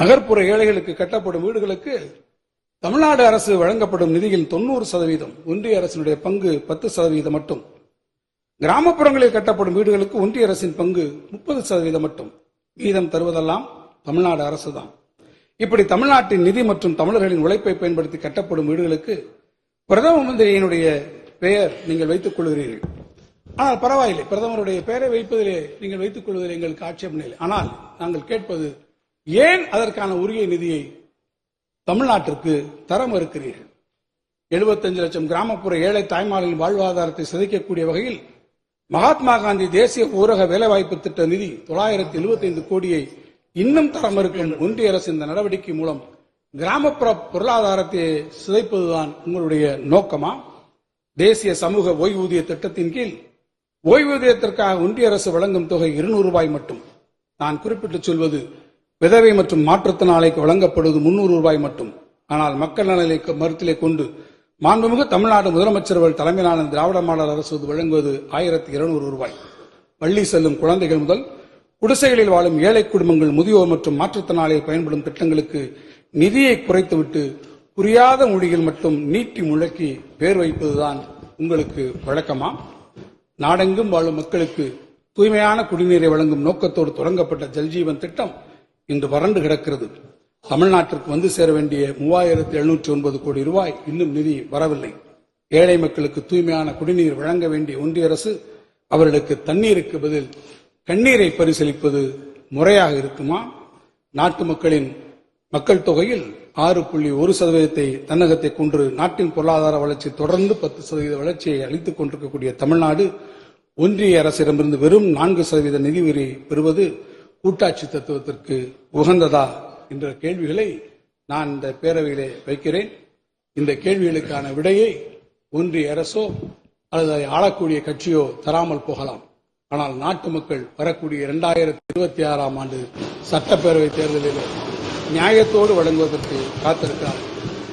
நகர்ப்புற ஏழைகளுக்கு கட்டப்படும் வீடுகளுக்கு தமிழ்நாடு அரசு வழங்கப்படும் நிதியில் தொண்ணூறு சதவீதம் ஒன்றிய அரசினுடைய பங்கு பத்து சதவீதம் மட்டும். கிராமப்புறங்களில் கட்டப்படும் வீடுகளுக்கு ஒன்றிய அரசின் பங்கு முப்பது சதவீதம் மட்டும். மீதம் தருவதெல்லாம் தமிழ்நாடு அரசுதான். இப்படி தமிழ்நாட்டின் நிதி மற்றும் தமிழர்களின் உழைப்பை பயன்படுத்தி கட்டப்படும் வீடுகளுக்கு பிரதம மந்திரியினுடைய பெயர் நீங்கள் வைத்துக் கொள்கிறீர்கள். ஆனால் பரவாயில்லை பிரதமருடைய பெயரை வைப்பதிலே நீங்கள் வைத்துக் கொள்வதில் எங்களுக்கு ஆட்சேபம் இல்லை. ஆனால் நாங்கள் கேட்பது ஏன் அதற்கான உரிய நிதியை தமிழ்நாட்டிற்கு தர மறுக்கிறீர்கள்? 75 லட்சம் கிராமப்புற ஏழை தாய்மார்களின் வாழ்வாதாரத்தை சிதைக்கக்கூடிய வகையில் மகாத்மா காந்தி தேசிய ஊரக வேலைவாய்ப்பு திட்ட நிதி தொள்ளாயிரத்தி எழுபத்தைந்து கோடியை இன்னும் தர மறுக்கும் ஒன்றிய அரசு இந்த நடவடிக்கை மூலம் கிராமப்புற பொருளாதாரத்தை சிதைப்பதுதான் உங்களுடைய நோக்கமா? தேசிய சமூக ஓய்வூதிய திட்டத்தின் கீழ் ஓய்வூதியத்திற்காக ஒன்றிய அரசு வழங்கும் தொகை இருநூறு ரூபாய் மட்டும். நான் குறிப்பிட்டு சொல்வது விதவை மற்றும் மாற்றுத்திறனாளிக்கு வழங்கப்படுவது முன்னூறு ரூபாய் மட்டும். ஆனால் மக்கள் நலனை மருத்திலே கொண்டு மாண்புமிகு தமிழ்நாடு முதலமைச்சர் அவர்கள் தலைமையிலான திராவிட மாடல் அரசு வழங்குவது ஆயிரத்தி இருநூறு ரூபாய். பள்ளி செல்லும் குழந்தைகள் முதல் குடிசைகளில் வாழும் ஏழை குடும்பங்கள் முதியோர் மற்றும் மாற்றுத்திறனாளிகள் பயன்படும் திட்டங்களுக்கு நிதியை குறைத்துவிட்டு புரியாத மொழியில் மட்டும் நீட்டி முழக்கி பேர் வைப்பதுதான் உங்களுக்கு வழக்கமா? நாடெங்கும் வாழும் மக்களுக்கு தூய்மையான குடிநீரை வழங்கும் நோக்கத்தோடு தொடங்கப்பட்ட ஜல்ஜீவன் திட்டம் இன்று வறண்டு கிடக்கிறது. தமிழ்நாட்டிற்கு வந்து சேர வேண்டிய மூவாயிரத்தி எழுநூற்றி ஒன்பது கோடி ரூபாய் இன்னும் நிதி வரவில்லை. ஏழை மக்களுக்கு தூய்மையான குடிநீர் வழங்க வேண்டிய ஒன்றிய அரசு அவர்களுக்கு தண்ணீருக்கு பதில் கண்ணீரை பரிசீலிப்பது முறையாக இருக்குமா? நாட்டு மக்களின் மக்கள் தொகையில் ஆறு புள்ளி ஒரு சதவீதத்தை தன்னகத்தை கொண்டு நாட்டின் பொருளாதார வளர்ச்சி தொடர்ந்து பத்து சதவீத வளர்ச்சியை அளித்துக் கொண்டிருக்கக்கூடிய தமிழ்நாடு ஒன்றிய அரசிடமிருந்து வெறும் நான்கு சதவீத நிதி உரி பெறுவது கூட்டாட்சி தத்துவத்திற்கு உகந்ததா என்ற கேள்விகளை நான் இந்த பேரவையிலே வைக்கிறேன். இந்த கேள்விகளுக்கான விடையை ஒன்றிய அரசோ அல்லது அதை ஆளக்கூடிய கட்சியோ தராமல் போகலாம். ஆனால் நாட்டு மக்கள் வரக்கூடிய இரண்டாயிரத்தி இருபத்தி ஆறாம் ஆண்டு சட்டப்பேரவை தேர்தலில் நியாயத்தோடு வழங்குவதற்கு காத்திருக்கிறார்கள்.